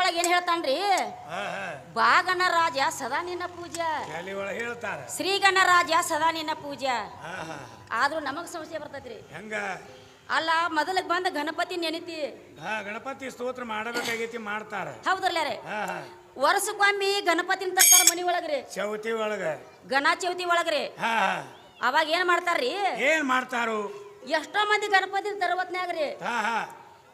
ಒಳಗೆ ಏನ್ ಹೇಳ್ತಾನ್ರಿ? ರೀ ಹಾ. ಬಾಗಣ ರಾಜ ಸದಾ ನಿನ್ನ ಪೂಜಾ ಶಾಲಿ ಒಳಗೆ ಹೇಳ್ತಾರ. ಶ್ರೀಗಣ ರಾಜ ಸದಾ ನಿನ್ನ ಪೂಜಾ ಆದ್ರೂ ನಮಗ್ ಸಮಸ್ಯೆ ಬರ್ತೈತ್ರಿ. ಹೆಂಗ? ಅಲ್ಲ ಮೊದಲಿಗೆ ಬಂದ ಗಣಪತಿ ನೆನಿತಿ. ಗಣಪತಿ ಸ್ತೋತ್ರ ಮಾಡಬೇಕಾಗೈತಿ ಮಾಡ್ತಾರ. ಹೌದ್ರಲ್ಲ ರೀ? ಗಣಪತಿ ಹಾ. ವರ್ಷಕ್ಕೊಮ್ಮೆ ಗಣಪತಿನ ತರ್ತಾರ ಮನಿ ಒಳಗ್ರಿ ಚೌತಿ ಒಳಗ. ಗಣ ಚೌತಿ ಒಳಗ್ರಿ ಅವಾಗ ಏನ್ ಮಾಡ್ತಾರ್ರಿ ಏನ್ ಮಾಡ್ತಾರು? ಎಷ್ಟೋ ಮಂದಿ ಗಣಪತಿ ತರವತ್ನಾಗ್ರಿ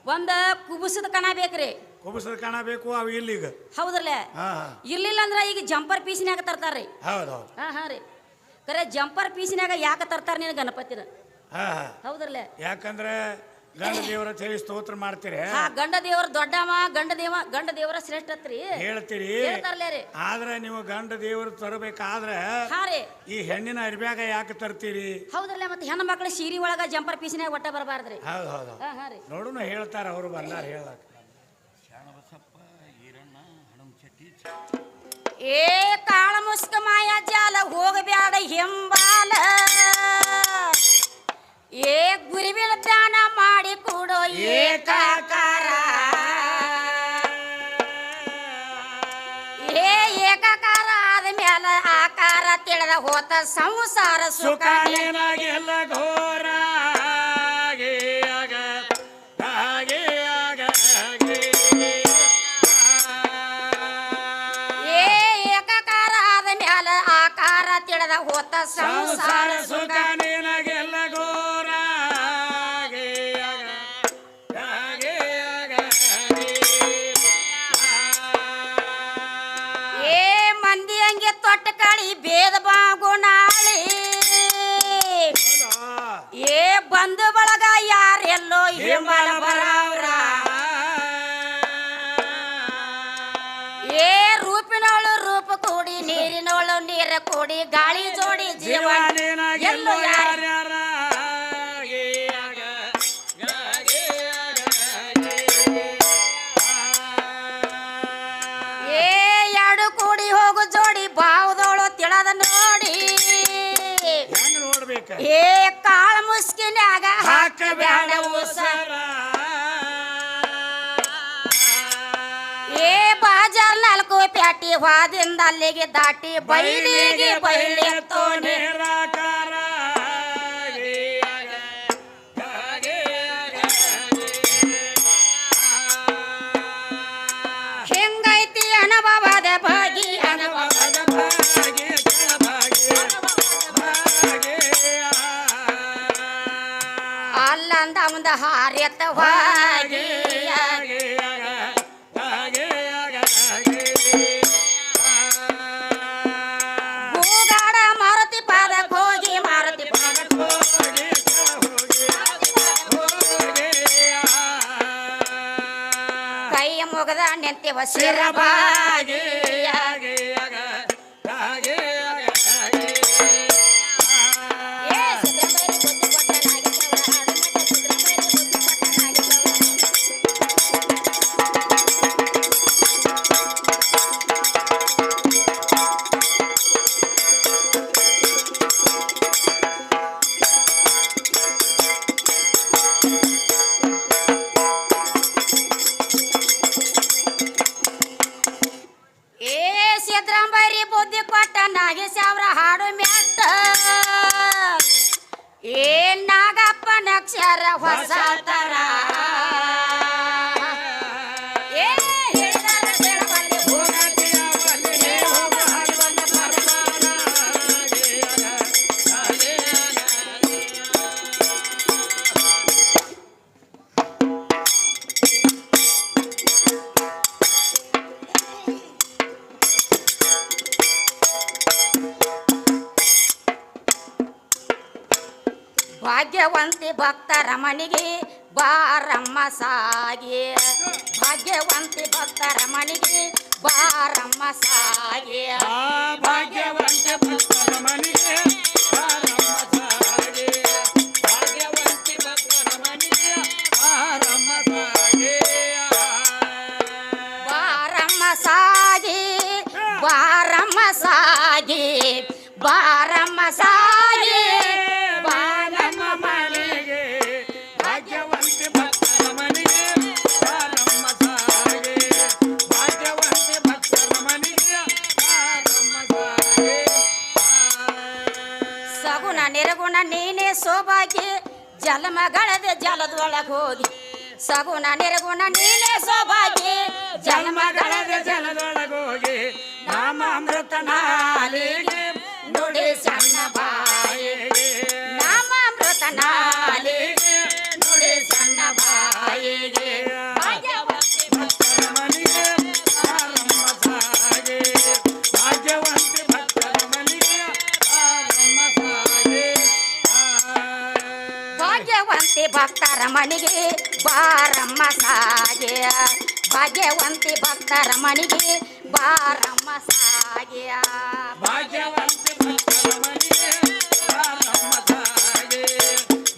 ಒಂದ ಕುಬುಸದ ಕಣ ಬೇಕ್ರಿ. ಕುಬಸದ ಕಾಣಬೇಕು ಅವು ಇಲ್ಲಿಗ. ಈಗ ಹಾ ಇರ್ಲಿಲ್ಲ ಅಂದ್ರ ಈಗ ಜಂಪರ್ ಪೀಸಿನ್ಯಾಗ ತರ್ತಾರ್ರಿ. ಹೌದು ಹೌದು. ಹಾ ಹಾ ರೀ. ಕರೆ ಜಂಪರ್ ಪೀಸಿನ್ಯಾಗ ಯಾಕೆ ತರ್ತಾರ ನೀನು ಗಣಪತಿನ? ಹಾ ಹಾ. ಹೌದ್ರಲ್ಲ? ಯಾಕಂದ್ರೆ ಗಂಡ ದೇವರ ಚಳಿ ಸ್ತೋತ್ರ ಮಾಡ್ತೀರಿ. ಹಾ ಗಂಡ ದೇವರ ದೊಡ್ಡವ ಗಂಡ ದೇವ ಗಂಡ ದೇವರ ಶ್ರೇಷ್ಠತ್ರಿ. ಹೇಳ್ತೀರಿ. ಹೇಳ್ತಾರಲ್ಲ ರೀ. ಆದ್ರೆ ನೀವು ಗಂಡ ದೇವರು ತರಬೇಕಾದ್ರೆ ಹಾ ರೀ. ಈ ಹೆಣ್ಣಿನ ಅರಿಬ್ಯಾಗ ಯಾಕೆ ತರ್ತೀರಿ? ಹೌದ್ರಲ್ಲ ಮತ್ತೆ ಹೆಣ್ಣು ಮಕ್ಳು ಸೀರಿ ಒಳಗ ಜಂಪರ್ ಪೀಸಿನ್ಯಾಗ ಒಟ್ಟ ಬರಬಾರ್ದ್ರಿ. ಹೌದು ಹೌದು. ಹಾ ಹಾ ರೀ. ನೋಡುನು ಹೇಳ್ತಾರ ಅವರು ಬಂದಾರ ಹೇಳಕ್. ಏ ಕಾಳ ಮುಸ್ಕ ಮಾಯ ಜಾಲ ಹೋಗಬ್ಯಾಡ ಹಿಂಬಾಲ. ಏ ಗುರುವಿನ ದಾನ ಮಾಡಿ ಕೊಡೋ ಏಕಾಕಾರ ಏ ಏಕಾಕಾರ ಆದ ಆಕಾರ ತಿಳಿದ ಹೋತ ಸಂಸಾರ ಸುಖ ಸುಖಾನೇನಾಗಿ ಸಂಸಾರ ಸುಖ ನಿನಗೆಲ್ಲ ಆಗ, ಏ ಮಂದಿ ಹಂಗೆ ತೊಟ್ಟ ಕಾಳಿ ಭೇದ ಬಾಗುಣಾಳಿ? ಏ ಬಂದು ಬಳಗ ಯಾರೆಲ್ಲೋ ಬರವ್ರ ಕೂಡಿ ಗಾಳಿ ಜೋಡಿ ಜೀವ ಎಲ್ಲೋ ಯಾರ. ಏ ಎರಡು ಕೂಡಿ ಹೋಗು ಜೋಡಿ ಬಾವುದೋಳು ತಿಳದ ನೋಡಿ. ನೋಡ್ಬೇಕ? ಏ ಕಾಳ ಮುಸ್ಕಿನ್ಯಾಗ ಹಾಕಬೇಡ ಹಾಕಬೇಡ ವಾದಿಂದ ಅಲ್ಲಿಗೆ ದಾಟಿ ಬೈಲಿಗೆ ಬೈಲಿ ತೋನೆ ನಿರಾಕಾರ. ಹಾಗೆ ಆಗ, ಮುಗದ ನೆಂತೆ ಶಿರಬಾಗಿ ಭಾಗ್ಯವಂತಿ ಭಕ್ತ ರಮಣಿಗೆ ಬಾರಮ್ಮ ಸಾಗಿ ಭಾಗ್ಯವಂತಿ ಭಕ್ತ ರಮಣಿಗೆ ಬಾರಮ್ಮ ಸಾಗಿ ಭಾಗ್ಯವಂತ ಭಕ್ತ ರಮಣಿಗೆ ಬಾರಮ್ಮ ಸಾಗೆ. ಭಾಗ್ಯವಂತಿ ಭಕ್ತರ ಮನೆಗೆ ಬಾರಮ್ಮ ಸಾಗೆ. ಬಾರಮ್ಮ ಸಾಗಿ ಬಾರಮ್ಮ ಸಾಗಿ ಬಾರಮ್ಮ ಸಾಗಿ ಸೋಬಾಗಿ ಜಲಮಗಳದೆ ಜಲದೊಳಗೆ ಹೋಗಿ. ಸಗುಣ ನಿರ್ಗುಣ ನೀನೇ ಸೋಬಾಗಿ ಜನ್ಮಗಳದ ಜಲದೊಳಗೆ ಹೋಗಿ. ನಾಮ ಅಮೃತನಾ ಭಕ್ತರ ಮನೆಗೆ ಬಾರಮ್ಮ ಸಾಗೆಯ ಭಾಗ್ಯವಂತಿ ಭಕ್ತರ ಮನೆಗೆ ಬಾರಮ್ಮ ಸಾಗೆಯ ಭಾಗ್ಯವಂತಿ ಭಕ್ತರ ಮಣಿಗೆ ಆರಮ್ಮ ಸಾಗೆ.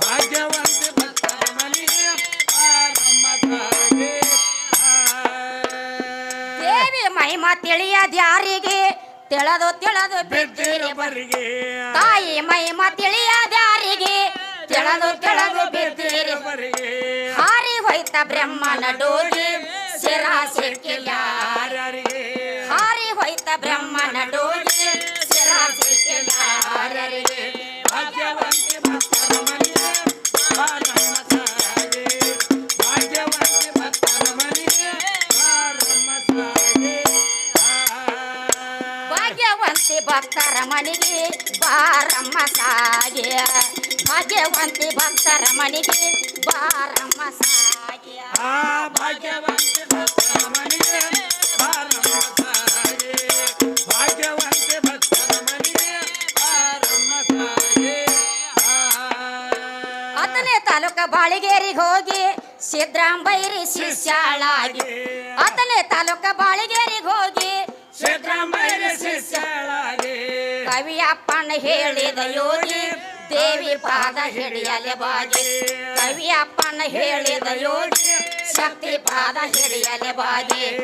ಭಾಗ್ಯವಂತಿ ಭಕ್ತರ ಮನೆಗೆ ಆರಮ್ಮ ಸಾಗೆ. ದೇವಿ ಮಹಿಮ ತಿಳಿದು ತಿಳಿದು ಬಿದ್ದಿರಿ ಬಿದ್ದಿರಬರಿಗೆ ತಾಯಿ ಮಹಿಮ ತಿಳಿಯದ್ಯಾರಿಗೆ ತಿಳಿದು ಕೆಳದು ಬಿದ್ದೀರಿ ಹಾರಿ ಹೋಯ್ತ ಬ್ರಹ್ಮನ ಡೋಲಿ ಶಿರ ಸಿಕ್ಕಿಲ್ಲ. ಹಾರಿ ಹೋಯ್ತ ಬ್ರಹ್ಮನ ಡೋಲಿ ಶಿರ ಸಿಕ್ಕಿಲ್ಲ. ಭಾಗ್ಯವಂತಿ ಭಕ್ತರ ಮನೆಗೆ ಬಾರಮ್ಮ ಸಾಗೆ ಭಕ್ತರ ಮನೆಗೆ ಬಾರಮ್ಮ ಸಾಗೆ ಭಾಗ್ಯವಂತಿ ಭಕ್ತರ ಮನೆಗೆ ಬಾರಮ್ಮ ಸಾಗೆ. ಭಾಗ್ಯವಂತಿ ಭಕ್ತರ ಮನೆಗೆ ಬಾರಮ್ಮ ಸಾಗೆ ಆ ಭಾಗ್ಯವಂತಿ ಭಕ್ತರ ಮನೆಗೆ ಬಾರಮ್ಮ ಸಾಗೆ. ಭಾಗ್ಯವಂತಿ ಭಕ್ತರ ಮನೆಗೆ ಬಾರಮ್ಮ ಸಾಗೆ. ಹತ್ತನೇ ತಾಲೂಕ ಬಾಳಿಗೇರಿಗೆ ಹೋಗಿ ಸಿದ್ದರಾಮಯ್ಯರಿ ಶಿಷ್ಯಾಳಾಗಿ. ಹತ್ತನೇ ತಾಲೂಕ ಬಾಳಿಗೇರಿಗೆ ಹೋಗಿ ಶಿಷ್ಯಾಳಾಗಿ ಶಿಷ್ಯಳಾಗಿ. ಕವಿಯಪ್ಪನ ಹೇಳಿದ ಯೋಗಿ ದೇವಿ ಪಾದ ಹಿಡಿಯಲೆ ಬಾಗಿಲ್ ಕವಿಯಪ್ಪನ ಹೇಳಿದ ಯೋಗಿ ಶಕ್ತಿ ಪಾದ ಹಿಡಿಯಲೆ ಬಾಗಿಲ್